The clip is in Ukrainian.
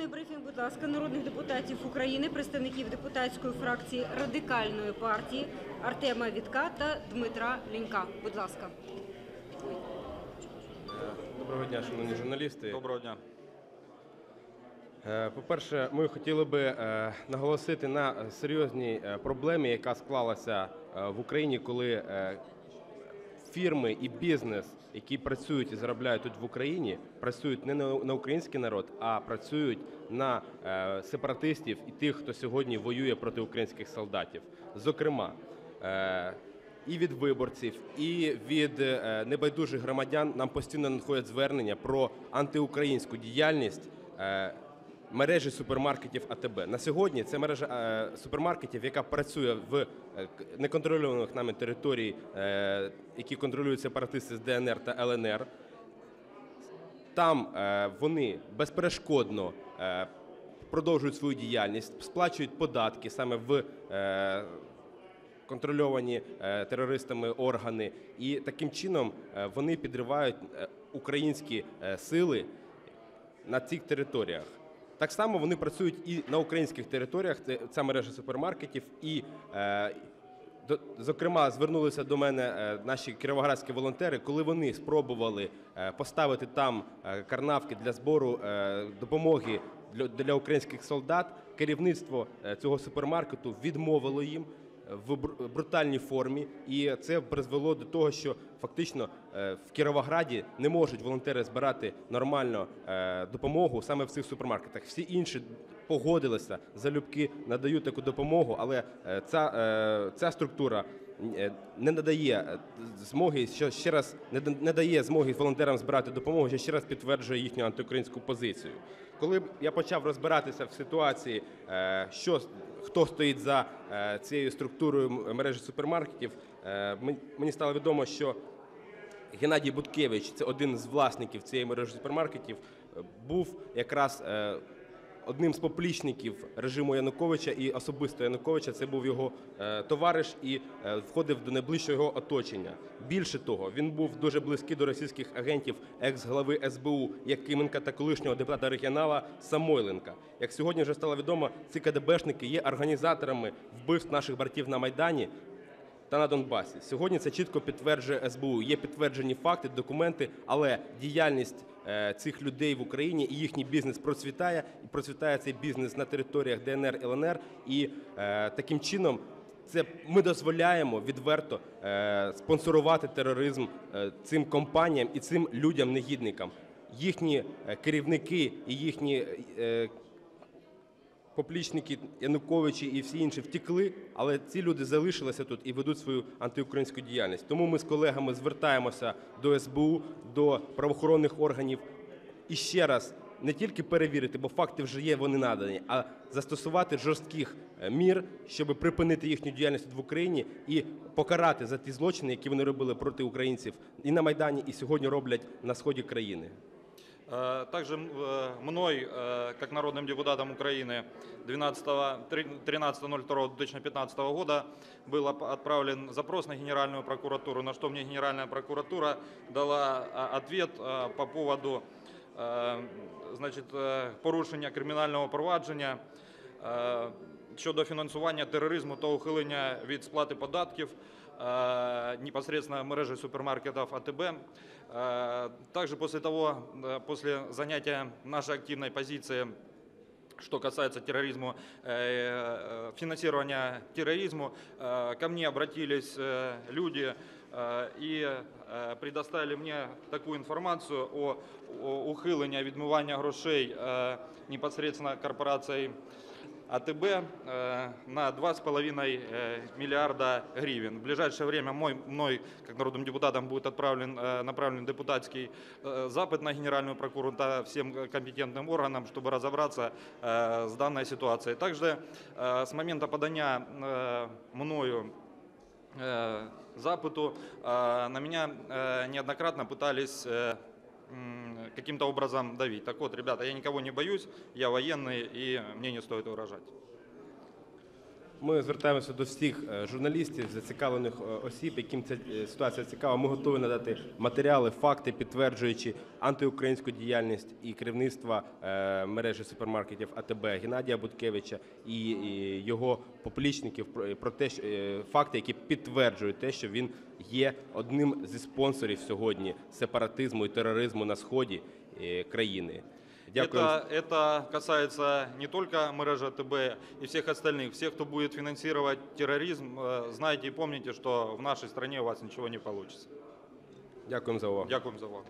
Наступний брифінг, будь ласка, народних депутатів України, представників депутатської фракції радикальної партії Артема Вітка та Дмитра Лінька. Будь ласка. Доброго дня, шановні журналісти. Доброго дня. Е, По-перше, ми хотіли би е, наголосити на серйозній е, проблемі, яка склалася в Україні, коли фірми і бізнес, які працюють і заробляють тут в Україні, працюють не на український народ, а працюють на е, сепаратистів і тих, хто сьогодні воює проти українських солдатів. Зокрема, е, і від виборців, і від е, небайдужих громадян нам постійно надходять звернення про антиукраїнську діяльність. Мережі супермаркетів АТБ. На сьогодні це мережа е, супермаркетів, яка працює в е, неконтрольованих нами території, е, які контролюють сепаратисти з ДНР та ЛНР. Там вони безперешкодно продовжують свою діяльність, сплачують податки саме в контрольовані терористами органи, і таким чином вони підривають українські сили на цих територіях. Так само вони працюють і на українських територіях. Це мережа супермаркетів. І, е, зокрема, звернулися до мене е, наші кіровоградські волонтери, коли вони спробували е, поставити там карнавки для збору допомоги для, українських солдат. Керівництво цього супермаркету відмовило їм в бру- брутальній формі, і це призвело до того, що фактично е, в Кіровограді не можуть волонтери збирати нормально е, допомогу саме в цих супермаркетах. Всі інші погодилися залюбки надають таку допомогу, але е, ця, ця структура не надає е, змоги, що ще раз не дає змоги волонтерам збирати допомогу, що ще раз підтверджує їхню антиукраїнську позицію. Коли я почав розбиратися в ситуації, е, що хто стоїть за е, цією структурою мережі супермаркетів, е, мені стало відомо, що Геннадій Буткевич, це один з власників цієї мережі супермаркетів, е, був якраз е, одним з поплічників режиму Януковича і особисто Януковича. Це був його е, товариш і е, входив до найближчого його оточення. Більше того, він був дуже близький до російських агентів екс-глави СБУ Якименка та колишнього депутата регіонала Самойленка. Як сьогодні вже стало відомо, ці КДБшники є організаторами вбивств наших братів на Майдані та на Донбасі. Сьогодні це чітко підтверджує СБУ. Є підтверджені факти, документи, але діяльність е, цих людей в Україні і їхній бізнес процвітає, і процвітає цей бізнес на територіях ДНР, ЛНР. І е, таким чином це ми дозволяємо відверто е, спонсорувати тероризм цим компаніям і цим людям-негідникам. Їхні керівники і їхні поплічники Януковичі і всі інші втекли, але ці люди залишилися тут і ведуть свою антиукраїнську діяльність. Тому ми з колегами звертаємося до СБУ, до правоохоронних органів і ще раз не тільки перевірити, бо факти вже є, вони надані, а застосувати жорстких е, мір, щоб припинити їхню діяльність в Україні і покарати за ті злочини, які вони робили проти українців і на майдані, і сьогодні роблять на сході країни. Э, Также э, мной, э, как народным депутатом Украины, 12 три- 13.02.2015 года был оп- отправлен запрос на Генеральную прокуратуру, на что мне Генеральная прокуратура дала а, ответ э, по поводу э, значить, е, порушення кримінального провадження е, щодо фінансування тероризму та ухилення від сплати податків э, Непосредственно мережи супермаркетов АТБ. Э, Также после того, э, после занятия нашей активной позиции что касается терроризма, э, э, финансирования терроризму, э, ко мне обратились э, люди э, и э, предоставили мне такую информацию о, о ухиленні відмивання грошей э, непосредственно корпорацией АТБ э, на 2,5 э, миллиарда гривен. В ближайшее время мой, мной, как народным депутатом, будет отправлен, э, направлен депутатский э, запад на Генеральную прокуратуру та всем компетентным органам, чтобы разобраться э, с данной ситуацией. Также э, с момента подания э, мною э, запыту на меня неоднократно пытались каким-то образом давить. Так вот, ребята, я никого не боюсь, я военный, и мне не стоит угрожать. Ми звертаємося до всіх е, журналістів, зацікавлених е, осіб, яким ця е, ситуація цікава. Ми готові надати матеріали, факти, підтверджуючи антиукраїнську діяльність і керівництва мережі супермаркетів АТБ Геннадія Буткевича і його поплічників про, те, що, факти, які підтверджують те, що він є одним зі спонсорів сьогодні сепаратизму і тероризму на сході країни. Дякую. Это, это касается не только мережи ТБ и всех остальных. Всех, кто будет финансировать терроризм, э, знайте и помните, что в нашей стране у вас ничего не получится. Дякуємо за увагу. Дякуем за увагу.